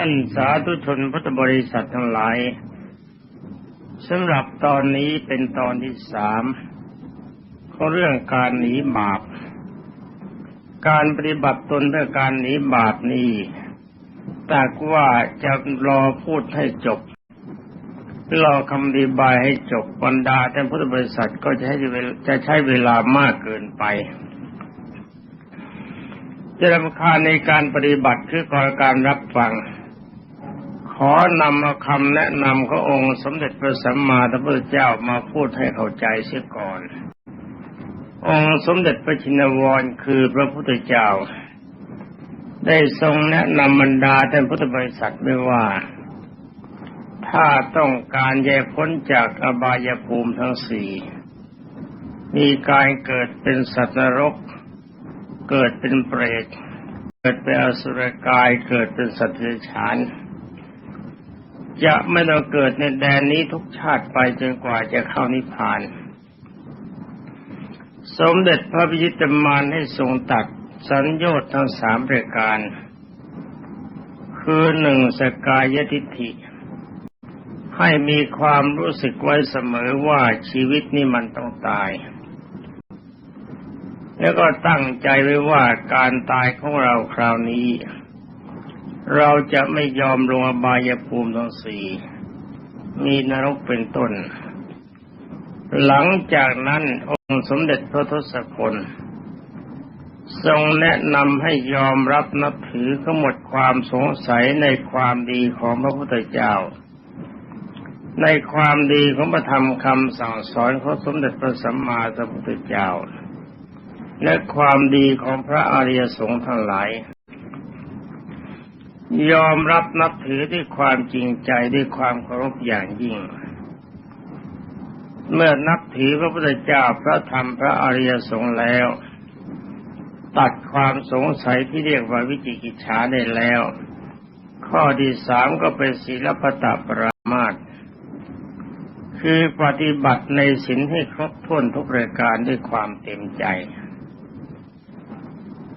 ท่านสาธุชนพุทธบริษัททั้งหลายสำหรับตอนนี้เป็นตอนที่สามของเรื่องการหนีบาป การปฏิบัติตนเพื่อการหนีบาปนี้แต่ว่าจะรอพูดให้จบรอคำอธิบายให้จบบรรดาท่านพุทธบริษัทก็จะให้จะใช้เวลามากเกินไปจะรำคาญในการปฏิบัติคือคอยการรับฟัง ขอนำาคำแนะนำขององค์สมเด็จพระสัมมาสัมพุทธเจ้ามาพูดให้เข้าใจเสียก่อน องค์สมเด็จพระชินวรคือพระพุทธเจ้า ได้ทรงแนะนำบรรดาท่านพุทธบริษัทไม่ว่า ถ้าต้องการแยกพ้นจากอบายภูมิทั้งสี่มีการเกิดเป็นสัตว์นรก เกิดเป็นเปรต เกิดเป็นอสุรกาย เกิดเป็นสัตว์เดรัจฉาน จะไม่ต้องเกิดในแดนนี้ทุกชาติไปจนกว่าจะเข้านิพพาน สมเด็จพระพิจิตรมารให้ทรงตัดสัญญาทั้งสามประการ คือหนึ่งสกายทิฏฐิ ให้มีความรู้สึกไว้เสมอว่าชีวิตนี้มันต้องตาย แล้วก็ตั้งใจไว้ว่าการตายของเราคราวนี้ เราจะไม่ยอมลงอบายภูมิทั้งสี่มีนรกเป็นต้น หลังจากนั้นองค์สมเด็จพระทศพลทรงแนะนำให้ยอมรับนับถือก็หมดความสงสัยในความดีของพระพุทธเจ้า ในความดีของพระธรรมคำสั่งสอนของสมเด็จพระสัมมาสัมพุทธเจ้า และความดีของพระอริยสงฆ์ทั้งหลาย ยอมรับนับถือด้วยความจริงใจด้วยความเคารพอย่างยิ่ง เมื่อนับถือพระพุทธเจ้าพระธรรมพระอริยสงฆ์แล้ว ตัดความสงสัยที่เรียกว่าวิจิกิจฉาได้แล้ว ข้อที่สามก็เป็นศีลปตปรามาตคือปฏิบัติในศีลให้ครบถ้วนทุกรายการด้วยความเต็มใจ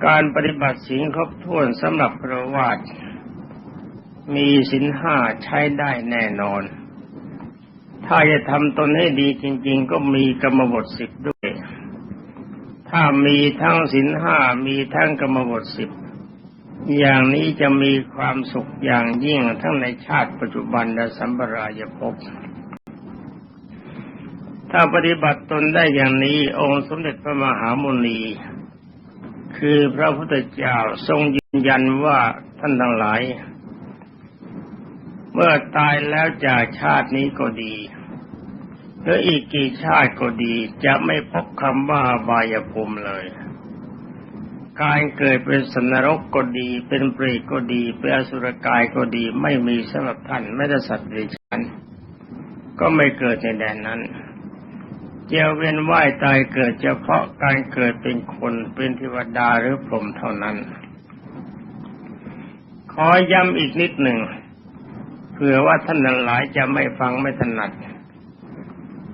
การปฏิบัติศีลครบถ้วนสำหรับพระวาส มีศีลห้าใช้ได้แน่นอน ถ้าจะทำตนให้ดีจริง ๆ ก็มีกรรมบทสิบด้วย ถ้ามีทั้งศีลห้ามีทั้งกรรมบทสิบอย่างนี้จะมีความสุขอย่างยิ่งทั้งในชาติปัจจุบันและสัมปรายภพถ้าปฏิบัติตนได้อย่างนี้องค์สมเด็จพระมหามุนี คือพระพุทธเจ้าทรงยืนยันว่าท่านทั้งหลาย เมื่อตายแล้วจากชาตินี้ก็ดีหรืออีกกี่ชาติก็ดีจะไม่พบคำว่าบายภูมิเลย การเกิดเป็นสนรกก็ดี เป็นเปรตก็ดี เป็นอสุรกายก็ดี ไม่มีสำหรับท่านไม่ได้สัตว์เดรัจฉานก็ไม่เกิดในแดนนั้นเจ้าเวียนว่ายตายเกิดเฉพาะการเกิดเป็นคนเป็นเทวดาหรือพรหมเท่านั้น ขอย้ำอีกนิดหนึ่ง ผื่อว่าท่านหลายจะไม่ฟังไม่ถนัด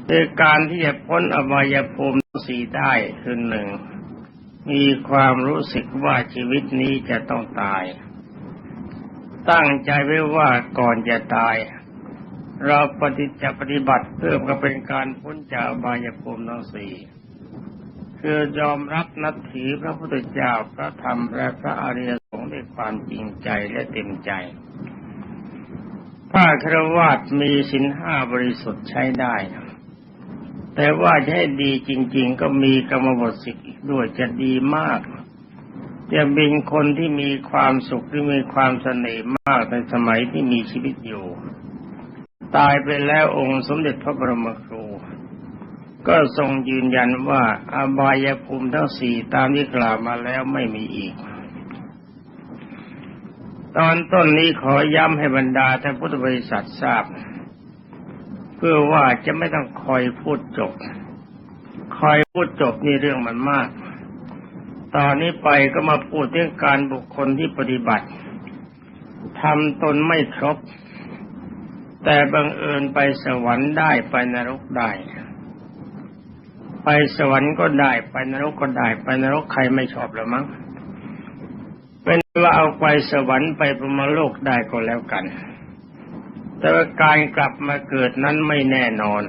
คือการที่จะพ้นอบายภูมิสี่ได้คือหนึ่ง มีความรู้สึกว่าชีวิตนี้จะต้องตาย ตั้งใจไว้ว่าก่อนจะตาย เราปฏิจะปฏิบัติเพื่อก็เป็นการพ้นจากอบายภูมิทั้งสี่คือยอมรับนับถือพระพุทธเจ้าพระธรรมและพระอริยสงฆ์ด้วยความจริงใจและเต็มใจ ถ้าครวาสมีสินห้าบริสุทธิ์ใช้ได้ แต่ว่าจะให้ดีจริง ๆ ก็มีกรรมบทสิกอีกด้วยจะดีมากจะเป็นคนที่มีความสุขที่มีความเสน่ห์มากในสมัยที่มีชีวิตอยู่ ตายไปแล้วองค์สมเด็จพระบรมครู ก็ทรงยืนยันว่า อบายภูมิทั้งสี่ตามที่กล่าวมาแล้วไม่มีอีก ตอนต้นนี้ขอย้ำให้บรรดาท่านพุทธบริษัททราบ เพื่อว่าจะไม่ต้องคอยพูดจบ คอยพูดจบนี่เรื่องมันมาก ตอนนี้ไปก็มาพูดเรื่องการบุคคลที่ปฏิบัติทำตนไม่ครบ แต่บังเอิญไปสวรรค์ได้ไปนรกได้ ไปสวรรค์ก็ได้ไปนรกก็ได้ ไปนรกใครไม่ชอบหรือมั้ง เป็นว่าเอาไปสวรรค์ไปพรหมโลกได้ก็แล้วกัน แต่ว่าการกลับมาเกิดนั้นไม่แน่นอน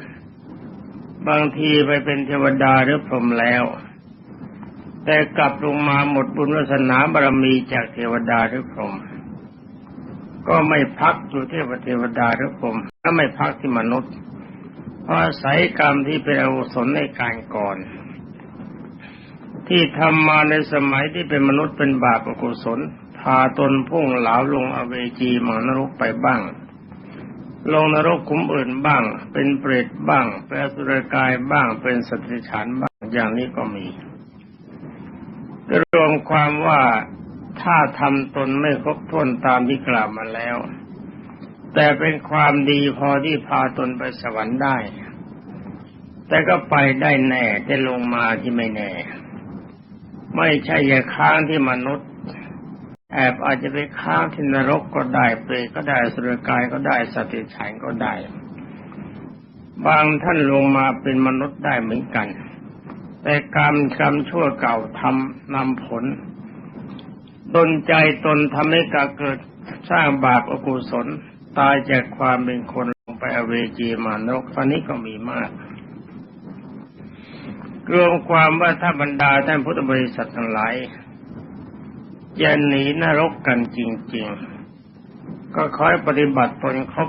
บางทีไปเป็นเทวดาหรือพรหมแล้ว แต่กลับลงมาหมดบุญวาสนาบารมีจากเทวดาหรือพรหมก็ไม่พักอยู่เทวเทวดาหรือพรหมและไม่พักที่มนุษย์เพราะอาศัยกรรมที่เป็นอกุศลในการก่อน ที่ทำมาในสมัยที่เป็นมนุษย์เป็นบาปอกุศลพาตนพุ่งเหลาลงอเวจีมานรกไปบ้าง ลงนรกขุมอื่นบ้าง เป็นเปรตบ้างเป็นสุรกายบ้างเป็นสัตว์เดรัจฉานบ้างอย่างนี้ก็มีรวมความว่าถ้าทำตนไม่ครบถ้วนตามที่กล่าวมาแล้ว แต่เป็นความดีพอที่พาตนไปสวรรค์ได้ แต่ก็ไปได้แน่แต่ลงมาที่ไม่แน่ ไม่ใช่อย่าค้างที่มนุษย์ แอบอาจจะไปค้างที่นรกก็ได้เปรตก็ได้สุรกายก็ได้สตว์เดรันก็ได้ บางท่านลงมาเป็นมนุษย์ได้เหมือนกัน แต่กรรมกรรมชั่วเก่าทำนำผลดนใจตนทำให้กาเกิดสร้างบาปอกุศล ตายจากความเป็นคนลงไปอเวจีมานรกตอนนี้ก็มีมาก รวมความว่าถ้าบรรดาท่านพุทธบริษัททั้งหลายอย่าหนีนรกกันจริง ๆ ก็คอยปฏิบัติตนครบ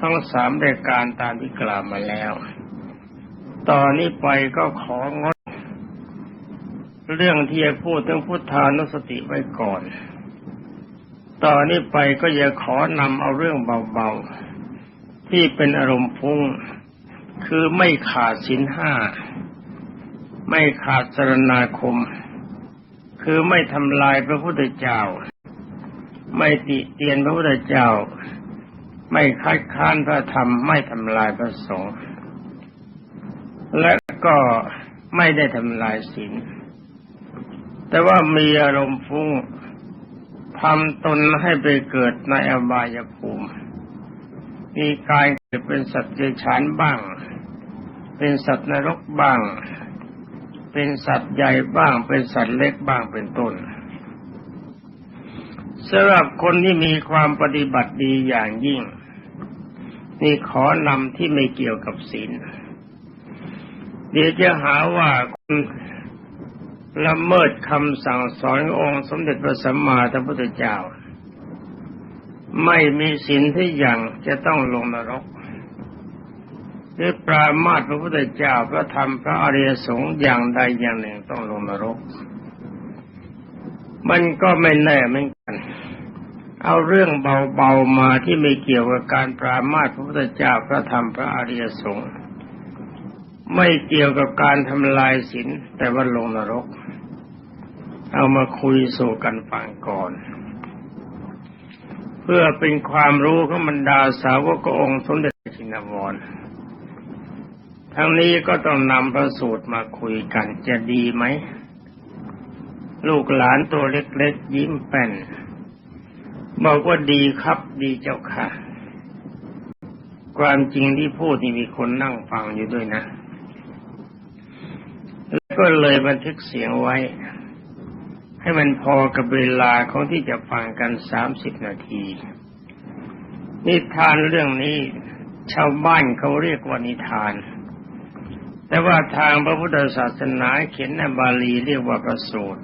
ทั้งสามรายการตามที่กล่าวมาแล้ว ตอนนี้ไปก็ของดเรื่องที่จะพูดถึงพุทธานุสติไว้ก่อน ตอนนี้ไปก็จะขอนำเอาเรื่องเบาๆ ที่เป็นอารมณ์ฟุ้งคือไม่ขาดสินห้า ไม่ขาดสรณาคม คือไม่ทำลายพระพุทธเจ้า ไม่ติเตียนพระพุทธเจ้า ไม่คัดค้านพระธรรม ไม่ทำลายพระสงฆ์และก็ไม่ได้ทำลายศีลแต่ว่ามีอารมณ์ฟุ้งทำตนให้ไปเกิดในอบายภูมิ มีกายเกิดเป็นสัตว์เดรัจฉานบ้าง เป็นสัตว์นรกบ้าง เป็นสัตว์ใหญ่บ้างเป็นสัตว์เล็กบ้างเป็นต้นสำหรับคนที่มีความปฏิบัติดีอย่างยิ่ง นี่ขอนำที่ไม่เกี่ยวกับศีลเดี๋ยวจะหาว่าคุณละเมิดคำสั่งสอนองค์สมเด็จพระสัมมาสัมพุทธเจ้า ไม่มีศีลที่อย่างจะต้องลงนรก หรือปรามาสพระพุทธเจ้าพระธรรมพระอริยสงฆ์อย่างใดอย่างหนึ่งต้องลงนรก มันก็ไม่แน่เหมือนกัน เอาเรื่องเบาๆมาที่ไม่เกี่ยวกับการปรามาสพระพุทธเจ้าพระธรรมพระอริยสงฆ์ไม่เกี่ยวกับการทำลายศีลแต่ว่าลงนรก เอามาคุยสู่กันฟังก่อนเพื่อเป็นความรู้ของบรรดาสาวกองค์สมเด็จชินวร ทั้งนี้ก็ต้องนำพระสูตรมาคุยกันจะดีไหม ลูกหลานตัวเล็กๆยิ้มแป้น บอกว่าดีครับดีเจ้าค่ะ ความจริงที่พูดนี่มีคนนั่งฟังอยู่ด้วยนะ แล้วก็เลยบันทึกเสียงไว้ ให้มันพอกับเวลาของที่จะฟังกันสามสิบนาทีนิทานเรื่องนี้ชาวบ้านเขาเรียกว่านิทาน แต่ว่าทางพระพุทธศาสนาเขียนในบาลีเรียกว่าพระสูตร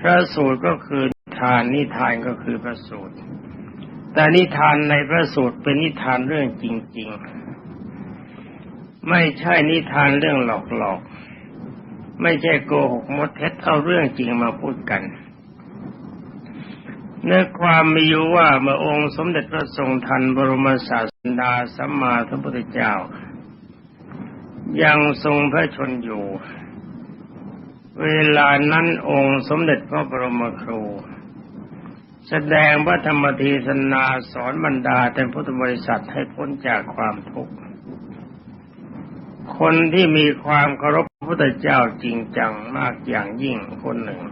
พระสูตรก็คือนิทานนิทานก็คือพระสูตร แต่นิทานในพระสูตรเป็นนิทานเรื่องจริง ๆ ไม่ใช่นิทานเรื่องหลอกๆ ไม่ใช่โกหกมดเท็จเอาเรื่องจริงมาพูดกันเนื้อความมีอยู่ว่าเมื่อองค์สมเด็จพระทรงทันบรมศาสดาสัมมาสัมพุทธเจ้า ยังทรงพระชนอยู่ เวลานั้นองค์สมเด็จพระบรมครู แสดงพระธรรมเทศนาสอนบรรดาแต่พุทธบริษัทให้พ้นจากความทุกข์ คนที่มีความเคารพพระพุทธเจ้าจริงจังมากอย่างยิ่งคนหนึ่ง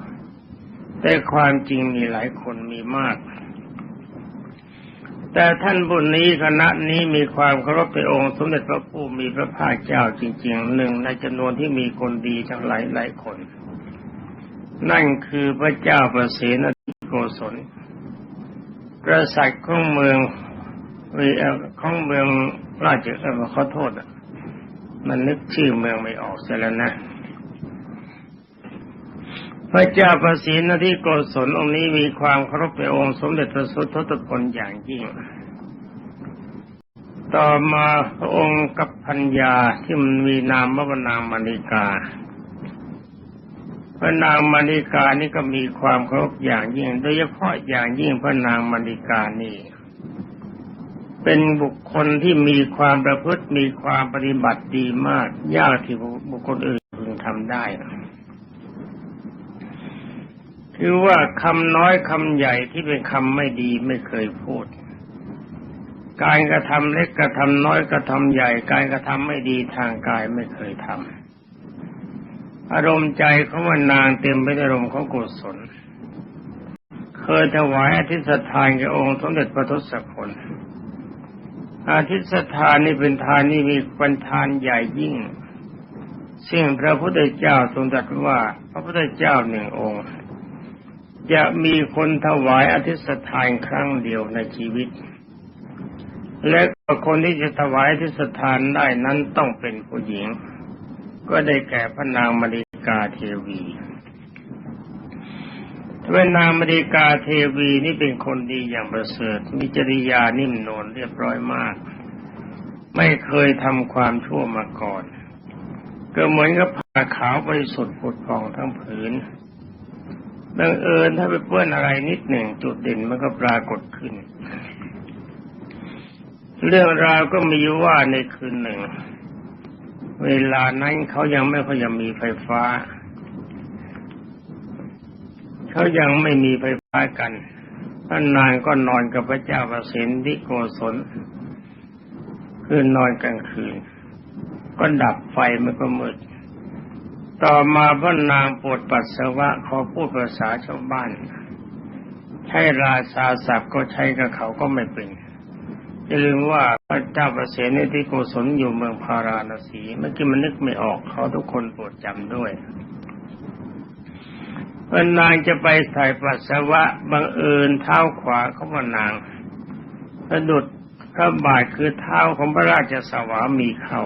แต่ความจริงมีหลายคนมีมาก แต่ท่านบุญนี้คณะนี้มีความเคารพในองค์สมเด็จพระผู้มีพระภาคเจ้าจริงๆหนึ่งในจำนวนที่มีคนดีทั้งหลายหลายคน นั่นคือพระเจ้าประสนทิโกศลกษัตริย์ของเมืองเอ่อของเมืองราชเอ่อขอโทษมันนึกชื่อเมืองไม่ออกเสียแล้วนะ พระเจ้าประสิทธิโกศลองค์นี้มีความเคารพในองค์สมเด็จพระสุทธพลอย่างยิ่ง ต่อมาพระองค์กับพัญญาที่มันมีนามว่านางมณิกาพระนางมณิกานี่ก็มีความเคารพอย่างยิ่ง โดยเฉพาะอย่างยิ่งพระนางมณิกานี่เป็นบุคคลที่มีความประพฤติมีความปฏิบัติดีมาก ยากที่บุคคลอื่นพึงทำได้ คือว่าคำน้อยคำใหญ่ที่เป็นคำไม่ดีไม่เคยพูด การกระทำเล็กกระทำน้อยกระทำใหญ่ การกระทำไม่ดีทางกายไม่เคยทำอารมณ์ใจของว่านางเต็มไปด้วยอารมณ์ของกุศล เคยถวายอธิษฐานแก่องค์สมเด็จพระทศพลอาทิตย์ทานนี่เป็นทานนี่มีป็นทานใหญ่ยิ่ง ซึ่งพระพุทธเจ้าทรงตรัสว่า พระพุทธเจ้าหนึ่งองค์ จะมีคนถวายอธิษฐานครั้งเดียวในชีวิต และคนที่จะถวายอธิษฐานได้นั้นต้องเป็นผู้หญิง ก็ได้แก่พระนางมณิกาเทวีพระนางมณิกาเทวีนี่เป็นคนดีอย่างประเสริฐ มีจริยานิ่มนวลเรียบร้อยมาก ไม่เคยทำความชั่วมาก่อน ก็เหมือนกับผ้าขาวบริสุทธิ์ผุดผ่องทั้งผืน บังเอิญถ้าไปเปื้อนอะไรนิดหนึ่งจุดเด่นมันก็ปรากฏขึ้น เรื่องราวก็มีว่าในคืนหนึ่ง เวลานั้นเขายังไม่ค่อยมีไฟฟ้า เขายังไม่มีไฟฟ้ากันท่านนางก็นอนกับพระเจ้าประสิทธิโกศลคืนนอนกลางคืน ก็ดับไฟมันก็มืด ต่อมาพระนางปวดปัสสาวะขอพูดภาษาชาวบ้าน ใช้ราชาศัพท์ก็ใช้กับเขาก็ไม่เป็นอย่าลืมว่าพระเจ้าประเสนที่โกศลอยู่เมืองพาราณสีเมื่อกี้มันนึกไม่ออกเขาทุกคนโปรดจำด้วยพระนางจะไปถ่ายปัสสาวะบังเอิญเท้าขวาเขาพระนางสะดุดพระบาทคือเท้าของพระราชสวามีเข้า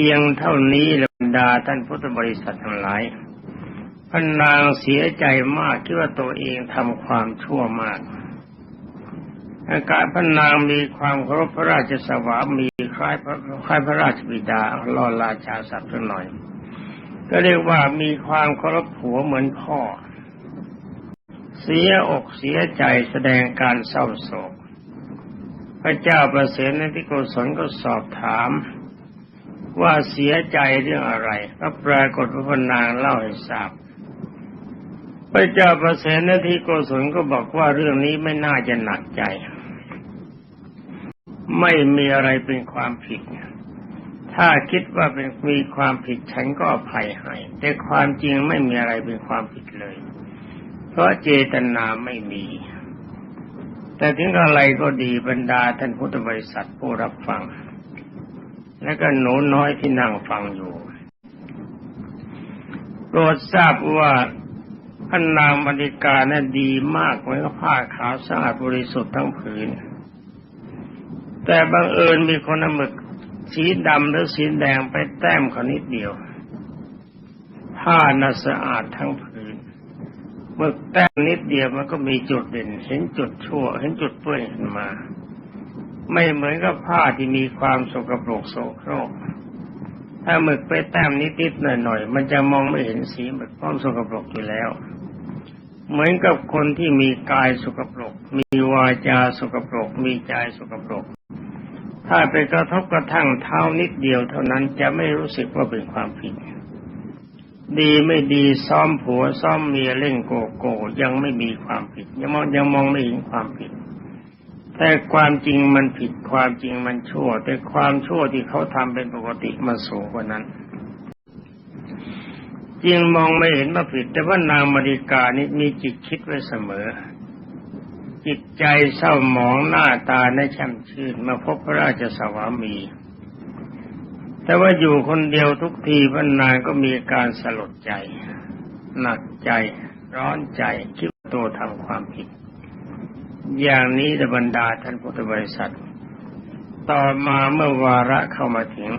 พียงเท่านี้บรรดาท่านพุทธบริษัททั้งหลายพระนางเสียใจมากคิดว่าตัวเองทำความชั่วมาก อาการพระนางมีความเคารพพระราชสวามีคล้ายพระคล้ายพระราชบิดาล่อราชาศัพท์สักหน่อย ก็เรียกว่ามีความเคารพผัวเหมือนพ่อ เสียอกเสียใจแสดงการเศร้าโศก พระเจ้าประเสนที่โกศลก็สอบถาม ว่าเสียใจเรื่องอะไรก็ปรากฏพระนางเล่าให้ทราบพระเจ้าประเสนทีโกศลก็บอกว่าเรื่องนี้ไม่น่าจะหนักใจ ไม่มีอะไรเป็นความผิด ถ้าคิดว่าเป็นมีความผิดฉันก็อภัยให้ แต่ความจริงไม่มีอะไรเป็นความผิดเลย เพราะเจตนาไม่มี แต่ถึงอะไรก็ดีบรรดาท่านพุทธบริษัทผู้รับฟัง และก็หนูน้อยที่นั่งฟังอยู่โปรดทราบว่าพระนางบริการนั้นดีมากเหมือนกับผ้าขาวสะอาดบริสุทธิ์ทั้งผืน แต่บังเอิญมีคนหมึกสีดำหรือสีแดงไปแต้มเขานิดเดียว ผ้าน่ะสะอาดทั้งผืนมึกแต้มนิดเดียวมันก็มีจุดเด่น เห็นจุดชั่ว เห็นจุดเปื้อนขึ้นมา ไม่เหมือนกับผ้าที่มีความสกปรกโสโครก ถ้าหมึกไปแต้มนิดๆหน่อยๆมันจะมองไม่เห็นสีหมึกเพราะสกปรกอยู่แล้ว เหมือนกับคนที่มีกายสกปรก มีวาจาสกปรก มีใจสกปรก ถ้าไปกระทบกระทั่งเท้านิดเดียวเท่านั้นจะไม่รู้สึกว่าเป็นความผิดดีไม่ดีซ้อมผัวซ้อมเมียเล่นโกโก้ยังไม่มีความผิดยังมองยังมองไม่เห็นความผิด แต่ความจริงมันผิดความจริงมันชั่ว แต่ความชั่วที่เขาทำเป็นปกติมันสูงกว่านั้นจริงมองไม่เห็นว่าผิด แต่ว่านางมริกานี่มีจิตคิดไว้เสมอ จิตใจเศร้าหมองหน้าตาในช่ำชื่นมาพบพระราชสวามี แต่ว่าอยู่คนเดียวทุกทีพระนางก็มีการสลดใจ หนักใจ ร้อนใจคิดตัวทำความผิด อย่างนี้จะบรรดาท่านพุทธบริษัท ต่อมาเมื่อวาระเข้ามาถึง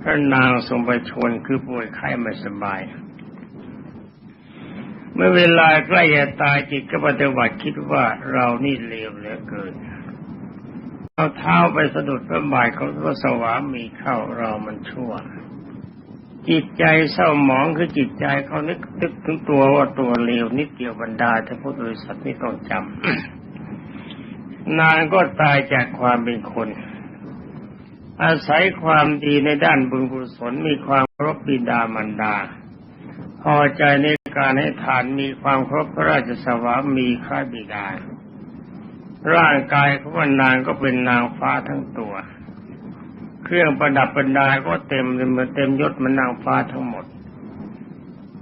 พระนางทรงปชวรคือป่วยไข้ไม่สบาย เมื่อเวลาใกล้จะตายจิตก็ปฏิวัติคิดว่าเรานี่เลวเหลือเกินเอาเท้าไปสะดุดพระบาทของพระสวามีเข้าเรามันชั่ว จิตใจเศร้าหมองคือจิตใจเขานึกนึกถึงตัวว่าตัวเลวนิดเดียวบรรดาท่านพุทธบริษัทนี่ต้องจำนางก็ตายจากความเป็นคน อาศัยความดีในด้านบุญกุศลมีความครพบิดามารดา พอใจในการให้ทานมีความครพพระราชสวามีข้าบิดา ร่างกายของนางก็เป็นนางฟ้าทั้งตัว เครื่องประดับประดาก็เต็มเหมือนเต็มยศมันนางฟ้าทั้งหมด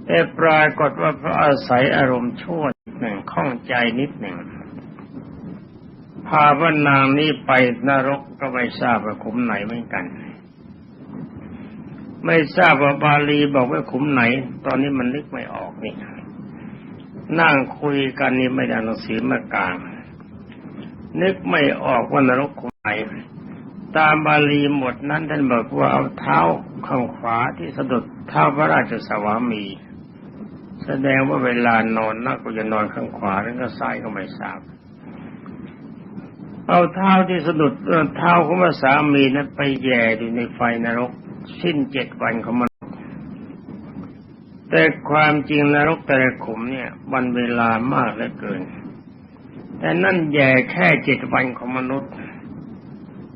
แต่ปรากฏว่าเพราะอาศัยอารมณ์ชั่วนิดหนึ่งข้องใจนิดหนึ่ง พาว่านางนี้ไปนรกก็ไม่ทราบว่าขุมไหนเหมือนกัน ไม่ทราบว่าบาลีบอกว่าขุมไหน ตอนนี้มันนึกไม่ออกนี่นั่งคุยกันนี่ไม่ได้หนังสือมากลาง นึกไม่ออกว่านรกขุมไหน ตามบาลีหมดนั้นท่านบอกว่าเอาเท้าข้างขวาที่สะดุดเท้าพระราชสวามี แสดงว่าเวลานอนนักก็จะนอนข้างขวาแล้วก็ซ้ายก็ไม่ทราบเอาเท้าที่สะดุดเท้าของพระสามีนั้นไปแย่อยู่ในไฟนรก สิ้นเจ็ดวันของมันแต่ความจริงนรกแต่ละขุมเนี่ยวันเวลามากเหลือเกิน แต่นั่นแย่แค่เจ็ดวันของมนุษย์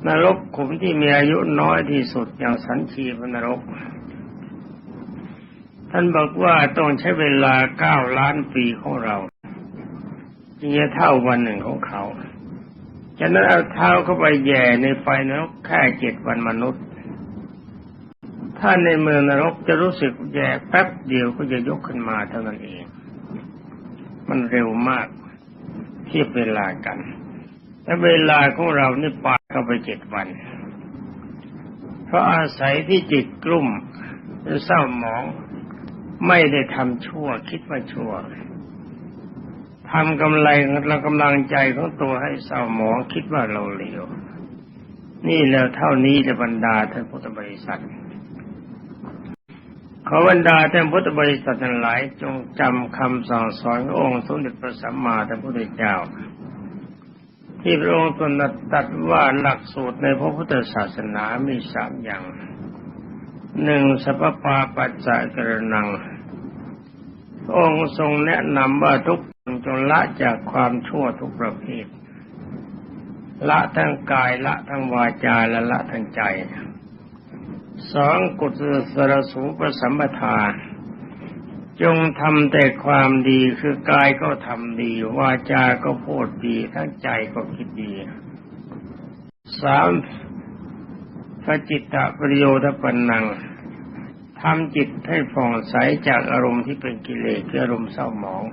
นรกขุมที่มีอายุน้อยที่สุดอย่างสันชีพนรก ท่านบอกว่าต้องใช้เวลาเก้าล้านปีของเราจึงจะเท่าวันหนึ่งของเขาฉะนั้นเอาเท้าเข้าไปแย่ในไฟนรกแค่เจ็ดวันมนุษย์ ถ้าในเมืองนรกจะรู้สึกแย่แป๊บเดียวก็จะยกขึ้นมาเท่านั้นเอง มันเร็วมากเทียบเวลากัน และเวลาของเรานี่ปาเข้าไปเจ็ดวัน เพราะอาศัยที่จิตกลุ่มเศร้าหมอง ไม่ได้ทำชั่วคิดว่าชั่วทำกำไรเรากำลังใจของตัวให้เศร้าหมองคิดว่าเราเลวนี่แล้วเท่านี้จะบรรดาท่านพุทธบริษัทขอบรรดาท่านพุทธบริษัททั้งหลายจงจำคำสั่งสอนขององค์สมเด็จพระสัมมาสัมพุทธเจ้า ที่พระองค์ตรัสตัดว่าหลักสูตรในพระพุทธศาสนามีสามอย่างหนึ่งสัพปาปัจจัยกระนังองค์ทรงแนะนำว่าทุกคนจงละจากความชั่วทุกประเภท ละทั้งกายละทั้งวาจาและละทั้งใจ สองกุศลสรสูปสัมปทา จงทำแต่ความดีคือกายก็ทำดีวาจาก็พูดดีทั้งใจก็คิดดีสามพระจิตตประโยชน์ปันนังทำจิตให้ผ่องใสจากอารมณ์ที่เป็นกิเลสคืออารมณ์เศร้าหมอง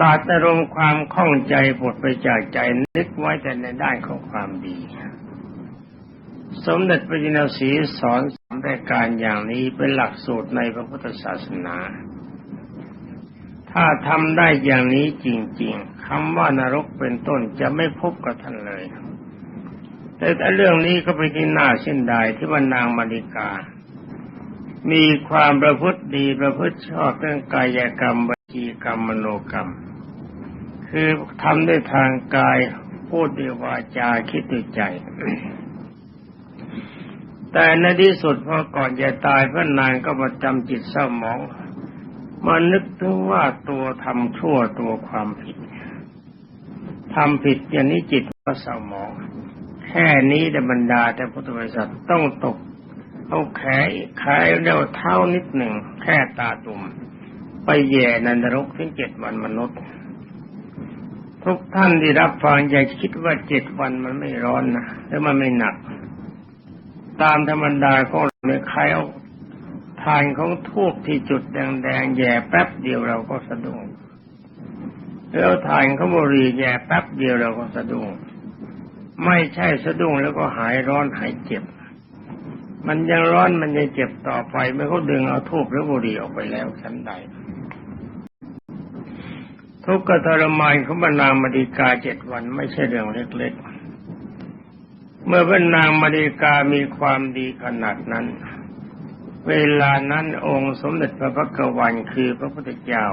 ตัดอารมณ์ความข้องใจปลดไปจากใจนึกไว้แต่ในด้านของความดี สมเด็จพระจินสีสอนสามรายการอย่างนี้เป็นหลักสูตรในพระพุทธศาสนา ถ้าทำได้อย่างนี้จริง ๆคำว่านรกเป็นต้นจะไม่พบกับท่านเลย แต่เรื่องนี้ก็เป็นที่น่าเส้นดายที่ว่านางมาริกา มีความประพฤติดีประพฤติชอบเรื่องกายกรรมวจีกรรมมโนกรรม คือทำด้วยทางกายพูดด้วยวาจาคิดด้วยใจ แต่ในที่สุดพอก่อนจะตายพระนางก็มาจำจิตเศร้าหมองมานึกถึงว่าตัวทำชั่วตัวความผิดทำผิดอย่างนี้จิตก็เศร้าหมอง แค่นี้แต่บรรดาแต่พุทธบริษัทต้องตก เอาแขนขายเรียวเท้านิดหนึ่ง แค่ตาตุ่ม ไปแย่นันรกถึงเจ็ดวันมนุษย์ ทุกท่านที่รับฟังอย่าคิดว่าเจ็ดวันมันไม่ร้อนนะแล้วมันไม่หนัก ตามธรรมดาของเราเนี่ยใครเอาทานของทูบที่จุดแดงๆแย่แป๊บเดียวเราก็สะดุ้งแล้วทานขบุรีแย่แป๊บเดียวเราก็สะดุ้งไม่ใช่สะดุ้งแล้วก็หายร้อนหายเจ็บ มันยังร้อนมันยังเจ็บต่อไปเมื่อเขาดึงเอาทูบหรือบุหรี่ออกไปแล้วฉันใด ทุกข์กทรมานของบรรนามาริกาเจ็ดวันไม่ใช่เรื่องเล็กๆ เมื่อบรรนางมาริกามีความดีขนาดนั้น เวลานั้นองค์สมเด็จพระพักวันคือพระพุทธเจ้า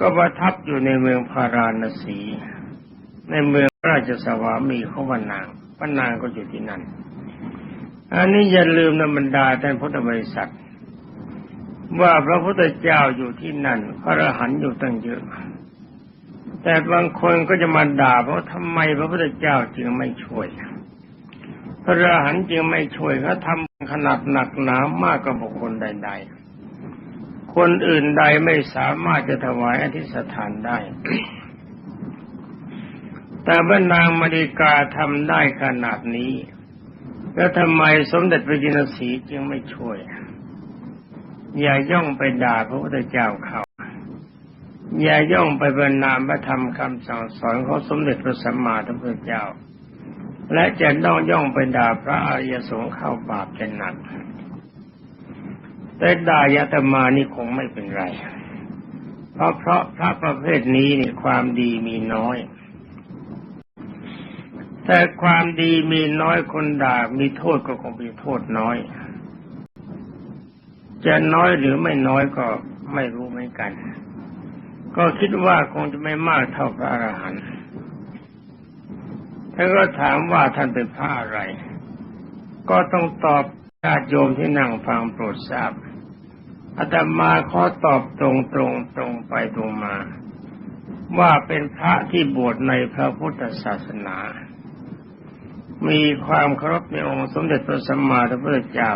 ก็ประทับอยู่ในเมืองพาราณสี ในเมืองราชสวามีของพระนางพระนางก็อยู่ที่นั่น อันนี้อย่าลืมนะบรรดาท่านพุทธบริษัท ว่าพระพุทธเจ้าอยู่ที่นั่น พระอรหันต์อยู่ตั้งเยอะ แต่บางคนก็จะมาด่าเพราะทำไมพระพุทธเจ้าจึงไม่ช่วย พระอรหันต์จึงไม่ช่วยเขาทำขนาดหนักหนามากกว่าบุคคลใด ๆ คนอื่นใดไม่สามารถจะถวายอธิษฐานได้ แต่บรรนางมริกาทำได้ขนาดนี้ แล้วทำไมสมเด็จพระจินสีจึงไม่ช่วย อย่าย่องไปด่าพระพุทธเจ้าเขา อย่าย่องไปบรรนามพระธรรมคำสั่งสอนของสมเด็จพระสัมมาสัมพุทธเจ้า และจะต้องย่องไปด่าพระอริยสงฆ์เข้าบาปจะหนัก แต่ด่ายาตมานี่คงไม่เป็นไร เพราะเพราะพระประเภทนี้นี่ความดีมีน้อย แต่ความดีมีน้อยคนด่ามีโทษก็คงมีโทษน้อย จะน้อยหรือไม่น้อยก็ไม่รู้เหมือนกัน ก็คิดว่าคงจะไม่มากเท่าพระอรหันต์ถ้าก็ถามว่าท่านเป็นพระอะไร ก็ต้องตอบญาติโยมที่นั่งฟังโปรดทราบอาตมาขอตอบตรงตรงตรงไปตรงมา ว่าเป็นพระที่บวชในพระพุทธศาสนา มีความเคารพในองค์สมเด็จพระสัมมาสัมพุทธเจ้า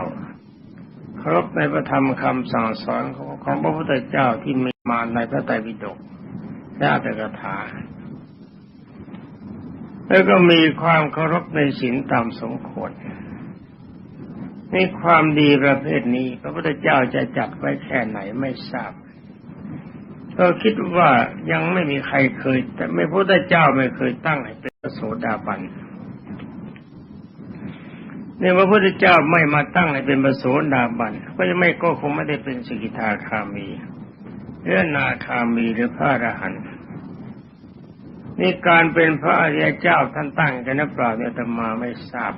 เคารพในพระธรรมคำสั่งสอนของพระพุทธเจ้าที่มี มาในพระไตรปิฎกและอัตถกถา แล้วก็มีความเคารพในศีลตามสมควรในความดีประเภทนี้พระพุทธเจ้าจะจัดไว้แค่ไหนไม่ทราบก็คิดว่ายังไม่มีใครเคย แต่ไม่พระพุทธเจ้าไม่เคยตั้งให้เป็นพระโสดาบันเนี่ยพระพุทธเจ้าไม่มาตั้งให้เป็นพระโสดาบันก็จะไม่ก็คงไม่ได้เป็นสกิทาคามี หรือนาคามีหรือพระอรหันต์นี่การเป็นพระอริยเจ้าท่านตั้งกันหรือเปล่าเนี่ยธรรมาไม่ทราบ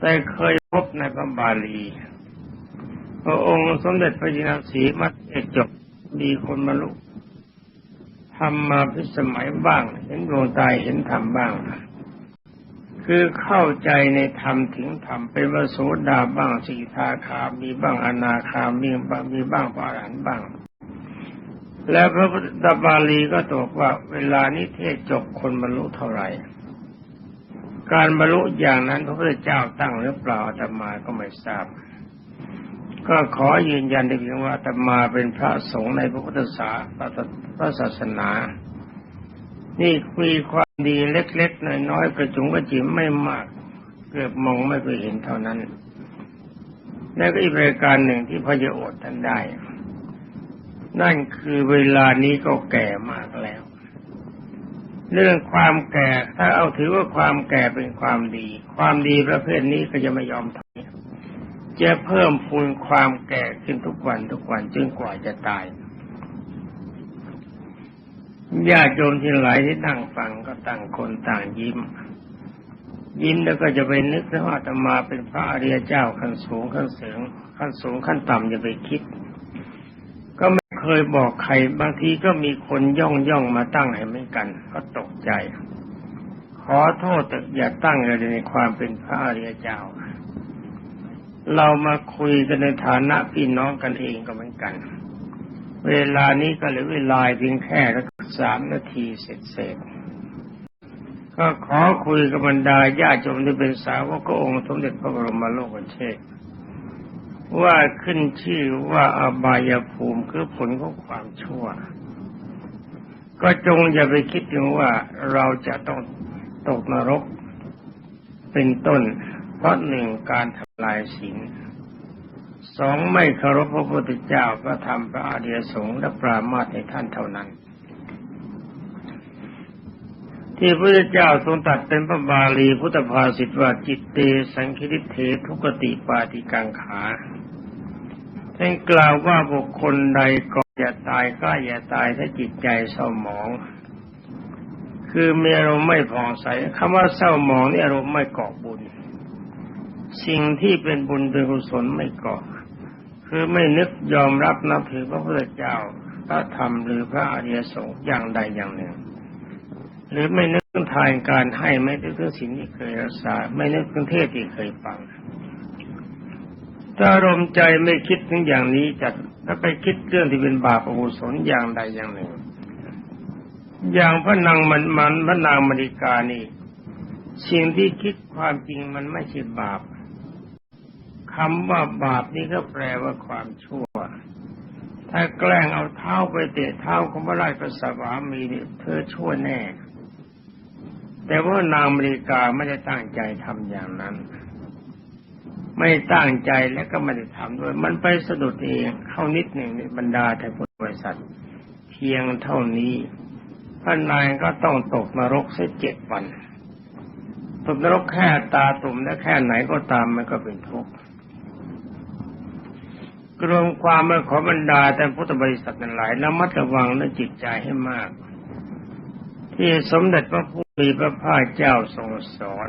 แต่เคยพบในพระบาลีพระองค์สมเด็จพระจินสีมัดเอกจบมีคนมาลุกทำมาพิสมัยบ้าง เห็นดวงตายเห็นธรรมบ้าง คือเข้าใจในธรรมถึงธรรมเป็นวโสดาบ้างสีทาคามีบ้างอนาคามีบ้างมีบ้างพระอรหันต์บ้าง แล้วพระพุทธบาลีก็ตกว่าเวลานี้เทศจบคนบรรลุเท่าไหร่ การบรรลุอย่างนั้นพระพุทธเจ้าตั้งหรือเปล่าอาตมาก็ไม่ทราบ ก็ขอยืนยันได้เพียงว่าอาตมาเป็นพระสงฆ์ในพระพุทธศาสนานี่มีความ ดีเล็ก ๆ น้อยๆกระจุงกระจิ๋มไม่มาก เกือบมองไม่เคยเห็นเท่านั้น แล้วก็อีกรายการหนึ่งที่พระเยโอดท่านได้ นั่นคือเวลานี้ก็แก่มากแล้ว เรื่องความแก่ถ้าเอาถือว่าความแก่เป็นความดี ความดีประเภทนี้ก็จะไม่ยอมถอยจะเพิ่มพูนความแก่ขึ้นทุกวันทุกวันจนกว่าจะตาย ญาติโยมที่หลายที่นั่งฟังก็ต่างคนต่างยิ้ม ยิ้มแล้วก็จะไปนึกว่าอาตมาเป็นพระอริยเจ้าขั้นสูงขั้นเสงขั้นสูงขั้นต่ำอย่าไปคิด ก็ไม่เคยบอกใครบางทีก็มีคนย่องย่องมาตั้งให้เหมือนกัน ก็ตกใจ ขอโทษแต่อย่าตั้งเลยในความเป็นพระอริยเจ้า เรามาคุยกันในฐานะพี่น้องกันเองก็เหมือนกัน เวลานี้ก็เหลือเวลาเพียงแค่ สามนาทีเสร็จเสร็จก็ขอคุยกับบรรดาญาติโยมที่เป็นสาวกองค์สมเด็จพระบรมโลกเชษว่าขึ้นชื่อว่าอบายภูมิคือผลของความชั่ว ก็จงอย่าไปคิดถึงว่าเราจะต้องตกนรกเป็นต้น เพราะหนึ่งการทำลายศีลสองไม่เคารพพระพุทธเจ้าพระธรรมพระอริยสงฆ์และปรามาสในท่านเท่านั้น ที่พระเจ้าทรงตัดเป็นพระบาลีพุทธภาษิตว่าจิตเตสังคิริเททุกติปาติกังขาท่านกล่าวว่าบุคคลใดก็อย่าตายก็อย่าตายถ้าจิตใจเศร้าหมอง คือมีอารมณ์ไม่ผ่องใสคำว่าเศร้าหมองนี่อารมณ์ไม่เกาะบุญ สิ่งที่เป็นบุญเป็นกุศลไม่เกาะ คือไม่นึกยอมรับนับถือพระพุทธเจ้าพระธรรมหรือพระอริยสงฆ์อย่างใดอย่างหนึ่ง หรือไม่นึกถึงทานการให้ไม่นึกถึงสิ่งที่เคยรักษา ไม่นึกถึงเทศที่เคยฟังถ้าอารมณ์ใจไม่คิดถึงอย่างนี้จะถ้าไปคิดเรื่องที่เป็นบาปอกุศลอย่างใดอย่างหนึ่ง อย่างพระนางมันมันพระนางมริกานี่สิ่งที่คิดความจริงมันไม่ใช่บาปคำว่าบาปนี่ก็แปลว่าความชั่ว ถ้าแกล้งเอาเท้าไปเตะเท้าของพระราชสวามีนี่เธอชั่วแน่ แต่ว่านางมริกาไม่ได้ตั้งใจทำอย่างนั้น ไม่ตั้งใจและก็ไม่ได้ทำด้วย มันไปสะดุดเองเข้านิดหนึ่งในบรรดาท่านพุทธบริษัท เพียงเท่านี้พระนายก็ต้องตกนรกเสียเจ็ดวันตกนรกแค่ตาตุ่มและแค่ไหนก็ตามมันก็เป็นทุกข์รวมความมาขอบรรดาแต่พุทธบริษัทนั้นหลายระมัดระวังในจิตใจให้มาก ที่สมเด็จพระผู้มีพระภาคเจ้าทรงสอน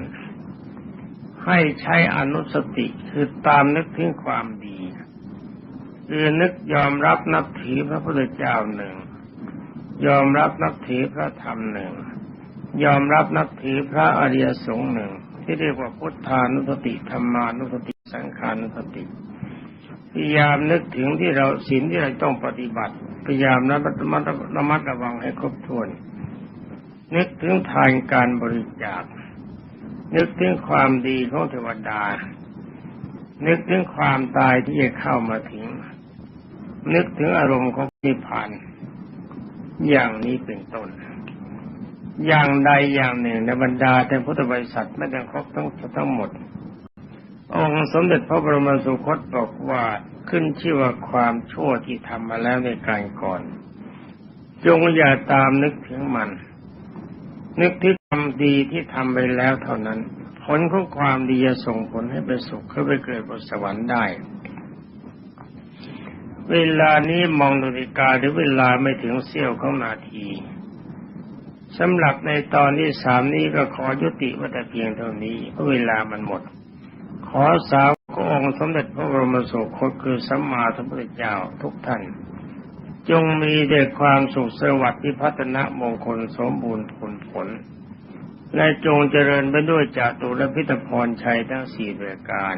ให้ใช้อนุสติคือตามนึกถึงความดีคือนึกยอมรับนับถือพระพุทธเจ้าหนึ่ง ยอมรับนับถือพระธรรมหนึ่ง ยอมรับนับถือพระอริยสงฆ์หนึ่ง ที่เรียกว่าพุทธานุสติธรรมานุสติสังขานุสติพยายามนึกถึงที่เราศีลที่เราต้องปฏิบัติ พยายามระมัดระมัดระมัดระวังให้ครบถ้วน นึกถึงทานการบริจาค นึกถึงความดีของเทวดา นึกถึงความตายที่จะเข้ามาถึง นึกถึงอารมณ์ของนิพพานอย่างนี้เป็นต้น อย่างใดอย่างหนึ่งในบรรดาแต่พุทธบริษัทไม่ได้ครบทั้งทั้งหมด องค์สมเด็จพระบรมสุคตบอกว่าขึ้นชื่อว่าความชั่วที่ทำมาแล้วในการก่อน จงอย่าตามนึกถึงมัน นึกถึงความดีที่ทำไปแล้วเท่านั้น ผลของความดีจะส่งผลให้ไปสุขให้ไปเกิดบนสวรรค์ได้ เวลานี้มองนาฬิกาหรือเวลาไม่ถึงเสี้ยวของนาทีสำหรับในตอนที่สามนี้ก็ขอยุติไว้แต่เพียงเท่านี้เพราะเวลามันหมด ขอสาวกองค์สมเด็จพระบรมสุคตคือสัมมาสัมพุทธเจ้าทุกท่าน จงมีแต่ความสุขสวัสดิ์ที่พัฒนามงคลสมบูรณ์ผลผล และจงเจริญไปด้วยจาตุรพิธพรชัยทั้งสี่รายการ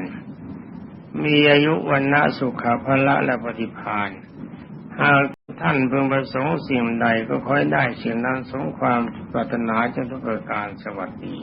มีอายุวันนะสุขภาละและปฏิพานหากท่านเพิ่งประสงค์สิ่งใดก็ค่อยได้สิ่งนั้นสมความปรารถนาจนทุกประการสวัสดี